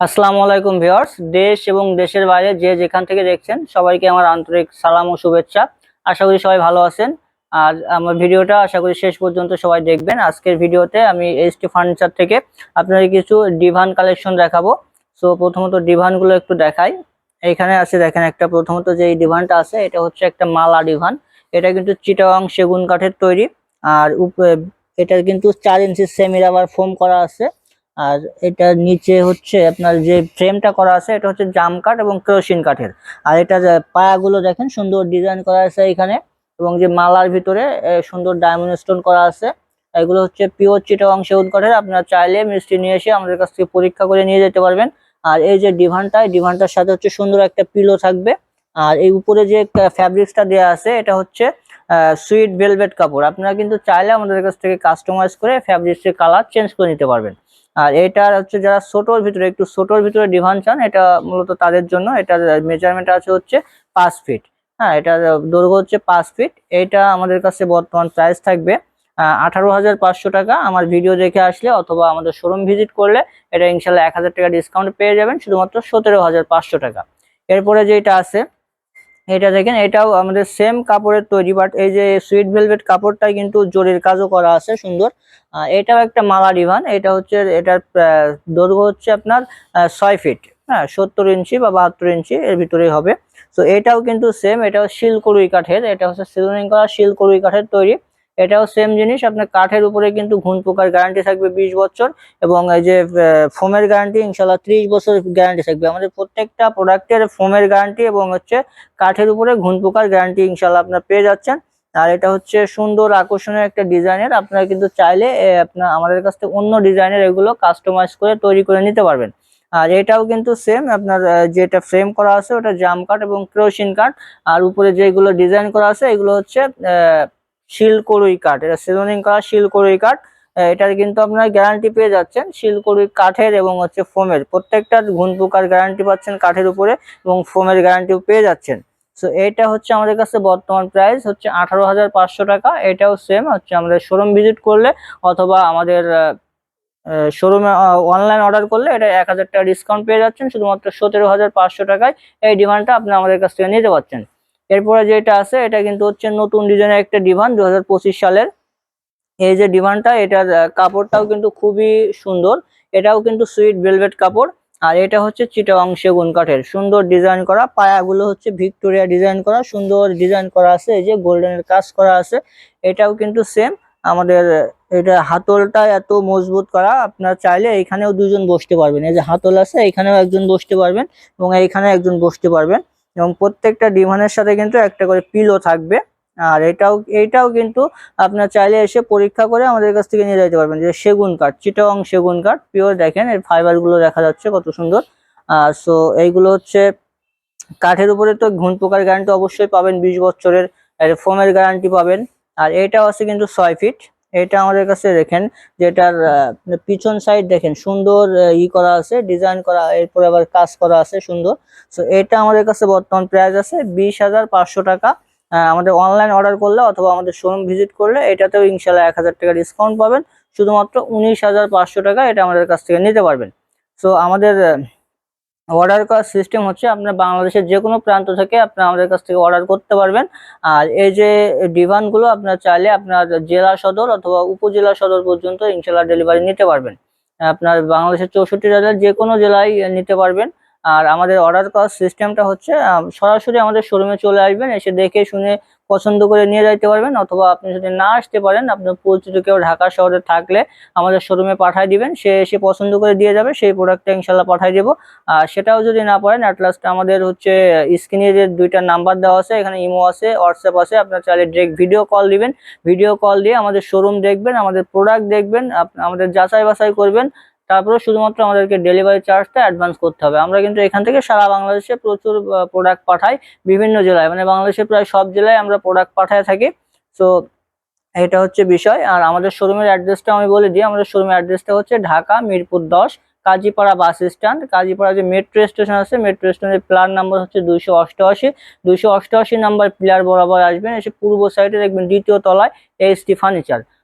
আসসালামু আলাইকুম ভিউয়ার্স। দেশ এবং দেশের বাইরে যে যেখান থেকে দেখছেন, সবাইকে আমার আন্তরিক সালাম ও শুভেচ্ছা। আশা করি সবাই ভালো আছেন। আর আমার ভিডিওটা আশা করি শেষ পর্যন্ত সবাই দেখবেন। আজকের ভিডিওতে আমি এইচটি ফার্নিচার থেকে আপনাদের কিছু ডিভান কালেকশন দেখাবো। সো প্রথমত ডিভানগুলো একটু দেখাই। এখানে আছে, দেখেন একটা, প্রথমত যে ডিভানটা আছে, এটা হচ্ছে একটা মালা ডিভান এটা কিন্তু চিটাগাং সেগুন কাঠের তৈরি। আর এটা কিন্তু চার ইঞ্চি সেমি রাবার ফোম করা আছে। আর এটা নিচে হচ্ছে আপনার যে ফ্রেমটা করা আছে, এটা হচ্ছে জাম কাঠ এবং কেরোসিন কাঠের। আর এটা পায়াগুলো দেখেন, সুন্দর ডিজাইন করা আছে এখানে এবং যে মালার ভিতরে সুন্দর ডায়মন্ড স্টোন করা আছে। এগুলো হচ্ছে পিওর চিটাগাং সেগুন কাঠের, আপনারা চাইলে মিষ্টি নিয়ে এসে আমাদের কাছ থেকে পরীক্ষা করে নিয়ে যেতে পারবেন। আর এই যে ডিভানটা ডিভানটার সাথে হচ্ছে সুন্দর একটা পিলো থাকবে। আর এই উপরে যে ফ্যাব্রিক্সটা দেওয়া আছে, এটা হচ্ছে সুইট ভেলভেট কাপড়। আপনারা কিন্তু চাইলে আমাদের কাছ থেকে কাস্টমাইজ করে ফ্যাব্রিক্সের কালার চেঞ্জ করে নিতে পারবেন। আর এটা হচ্ছে যারা ছোটোর ভিতরে, একটু ছোটোর ভিতরে ডিভান চান, এটা মূলত তাদের জন্য, এটার মেজারমেন্ট আছে হচ্ছে পাঁচ ফিট হ্যাঁ এটা দৈর্ঘ্য হচ্ছে পাঁচ ফিট এটা আমাদের কাছে বর্তমান প্রাইস থাকবে আঠারো হাজার পাঁচশো টাকা। আমার ভিডিও দেখে আসলে অথবা আমাদের শোরুম ভিজিট করলে এটা ইনশাল্লাহ এক হাজার টাকা ডিসকাউন্ট পেয়ে যাবেন, শুধুমাত্র সতেরো হাজার পাঁচশো টাকা। এরপরে যেটা আছে এটা দেখেন, এটাও আমাদের সেম কাপড়ের তৈরি বাট এই যে সুইট ভেলভেট কাপড়টাই কিন্তু জরির কাজও করা আছে, সুন্দর। এটাও একটা মালা ডিভান এটা হচ্ছে, এটার দৈর্ঘ্য হচ্ছে আপনার ছয় ফিট হ্যাঁ সত্তর ইঞ্চি বা বাহাত্তর ইঞ্চি এর ভিতরেই হবে। তো এটাও কিন্তু সেম এটাও শিলকরুই কাঠের, এটা হচ্ছে সিজনিং করা শিলকরুই কাঠের তৈরি। এটাও সেম জিনিস। আপনার কাঠের উপরে কিন্তু ঘুণ পোকার গ্যারান্টি থাকবে বিশ বছর এবং এই যে ফোমের গ্যারান্টি ইনশাল্লাহ ত্রিশ বছর গ্যারান্টি থাকবে। আমাদের প্রত্যেকটা প্রোডাক্টের ফোমের গ্যারান্টি এবং হচ্ছে কাঠের উপরে ঘুণ পোকার গ্যারান্টি ইনশাল্লাহ আপনার পেয়ে যাচ্ছেন। আর এটা হচ্ছে সুন্দর আকর্ষণীয় একটা ডিজাইনের। আপনারা কিন্তু চাইলে আপনার আমাদের কাছ থেকে অন্য ডিজাইনের এগুলো কাস্টমাইজ করে তৈরি করে নিতে পারবেন। আর এটাও কিন্তু সেম আপনার যেটা ফ্রেম করা আছে ওটা জাম কাঠ এবং ক্রোশিন কাঠ। আর উপরে যেগুলো ডিজাইন করা আছে, এগুলো হচ্ছে শিলকড়ুই কাঠ, এটা সিজনিং করা শিলকড়ুই কাঠ। এটার কিন্তু আপনার গ্যারান্টি পেয়ে যাচ্ছেন শিলকড়ুই কাঠের এবং হচ্ছে ফোমের প্রত্যেকটা ঘুণ পোকার গ্যারান্টি পাচ্ছেন কাঠের উপরে এবং ফোমের গ্যারান্টিও পেয়ে যাচ্ছেন। সো এটা হচ্ছে আমাদের কাছে বর্তমান প্রাইস হচ্ছে আঠারো হাজার পাঁচশো টাকা। এটাও সেম হচ্ছে আমাদের শোরুম ভিজিট করলে অথবা আমাদের শোরুমে অনলাইন অর্ডার করলে এটা এক হাজার টাকা ডিসকাউন্ট পেয়ে যাচ্ছেন। শুধুমাত্র সতেরো হাজার পাঁচশো টাকায় এই ডিমান্ডটা আপনি আমাদের কাছ থেকে নিতে পারছেন। এরপরে যেটা আছে, এটা কিন্তু হচ্ছে নতুন ডিজাইনের একটা ডিমান্ড দু সালের। এই যে ডিমান্ডটা এটার কাপড়টাও কিন্তু খুবই সুন্দর। এটাও কিন্তু সুইট ভেলভেট কাপড়। আর এটা হচ্ছে চিটাগাং সেগুন কাঠের। সুন্দর ডিজাইন করা, পায়াগুলো হচ্ছে ভিক্টোরিয়া ডিজাইন করা, সুন্দর ডিজাইন করা আছে, এই যে গোল্ডেনের কাজ করা আছে। এটাও কিন্তু সেম, আমাদের, এটা হাতলটা এত মজবুত করা, আপনার চাইলে এখানেও দুজন বসতে পারবেন। এই যে হাতল আছে, এখানেও একজন বসতে পারবেন এবং এইখানে একজন বসতে পারবেন। এবং প্রত্যেকটা ডিমানের সাথে কিন্তু একটা করে পিলো থাকবে। আর এটাও এইটাও কিন্তু আপনার চাইলে এসে পরীক্ষা করে আমাদের কাছ থেকে নিয়ে যেতে পারবেন। যে সেগুন কাঠ চিটাং সেগুন কাঠ, পিওর দেখেন, এর ফাইবারগুলো দেখা যাচ্ছে কত সুন্দর। আর সো, এইগুলো হচ্ছে কাঠের উপরে তো ঘুণ পোকার গ্যারান্টি অবশ্যই পাবেন, বিশ বছরের ফোমের গ্যারান্টি পাবেন। আর এটাও আছে কিন্তু ছয় ফিট এটা আমাদের কাছে দেখেন, যেটার পিছন সাইড দেখেন, সুন্দর ই করা আছে ডিজাইন করা, এরপরে আবার কাজ করা আছে সুন্দর। সো এটা আমাদের কাছে বর্তমান প্রাইস আছে বিশ হাজার পাঁচশো টাকা। আমাদের অনলাইন অর্ডার করলে অথবা আমাদের শোরুম ভিজিট করলে এটাতেও ইনশাল্লাহ এক হাজার টাকা ডিসকাউন্ট পাবেন। শুধুমাত্র উনিশ হাজার পাঁচশো টাকা এটা আমাদের কাছ থেকে নিতে পারবেন। সো আমাদের অর্ডার করার সিস্টেম হচ্ছে আপনার বাংলাদেশের যে কোনো প্রান্ত থেকে আপনার আমাদের কাছ থেকে অর্ডার করতে পারবেন। আর এই যে ডিভানগুলো আপনার চাইলে আপনার জেলা সদর অথবা উপজেলা সদর পর্যন্ত ইনশাল্লাহ ডেলিভারি নিতে পারবেন। আপনার বাংলাদেশের চৌষট্টি জেলার যে কোনো জেলায় নিতে পারবেন। আর আমাদের অর্ডার করার সিস্টেমটা হচ্ছে সরাসরি আমাদের শোরুমে চলে আসবেন, এসে দেখে শুনে পছন্দ করে নিয়ে যাইতে পারবেন, অথবা আপনি যদি না আসতে পারেন, আপনার পরিচিত কেউ ঢাকা শহরে থাকলে আমাদের শোরুমে পাঠিয়ে দিবেন, সে এসে পছন্দ করে দিয়ে যাবে, সেই প্রোডাক্টটা ইনশাল্লাহ পাঠিয়ে দেবো। আর সেটাও যদি না পারেন অ্যাটলাস্ট আমাদের হচ্ছে স্ক্রিনে যে দুইটা নাম্বার দেওয়া আছে, এখানে ইমো আছে হোয়াটসঅ্যাপ আছে, আপনার চাইলে ডিরেক্ট ভিডিও কল দিবেন। ভিডিও কল দিয়ে আমাদের শোরুম দেখবেন, আমাদের প্রোডাক্ট দেখবেন আমাদের যাচাই বাছাই করবেন তারপরে শুধুমাত্র আমাদেরকে ডেলিভারি চার্জটা অ্যাডভান্স করতে হবে। আমরা কিন্তু এখান থেকে সারা বাংলাদেশে প্রচুর প্রোডাক্ট পাঠাই বিভিন্ন জেলায়। মানে বাংলাদেশের প্রায় সব জেলায় আমরা প্রোডাক্ট পাঠায় থাকি। সো এটা হচ্ছে বিষয়। আর আমাদের শোরুমের অ্যাড্রেসটা আমি বলে দিই। আমাদের শোরুমের অ্যাড্রেসটা হচ্ছে ঢাকা মিরপুর দশ, কাজীপাড়া বাস স্ট্যান্ড কাজীপাড়া যে মেট্রো স্টেশন আছে মেট্রো স্টেশনের প্লার নাম্বার হচ্ছে দুইশো অষ্টআশি। দুইশো অষ্টআশি নাম্বার প্লার বরাবর আসবেন। এসে পূর্ব সাইডে দেখবেন দ্বিতীয় তলায় এইচটি ফার্নিচার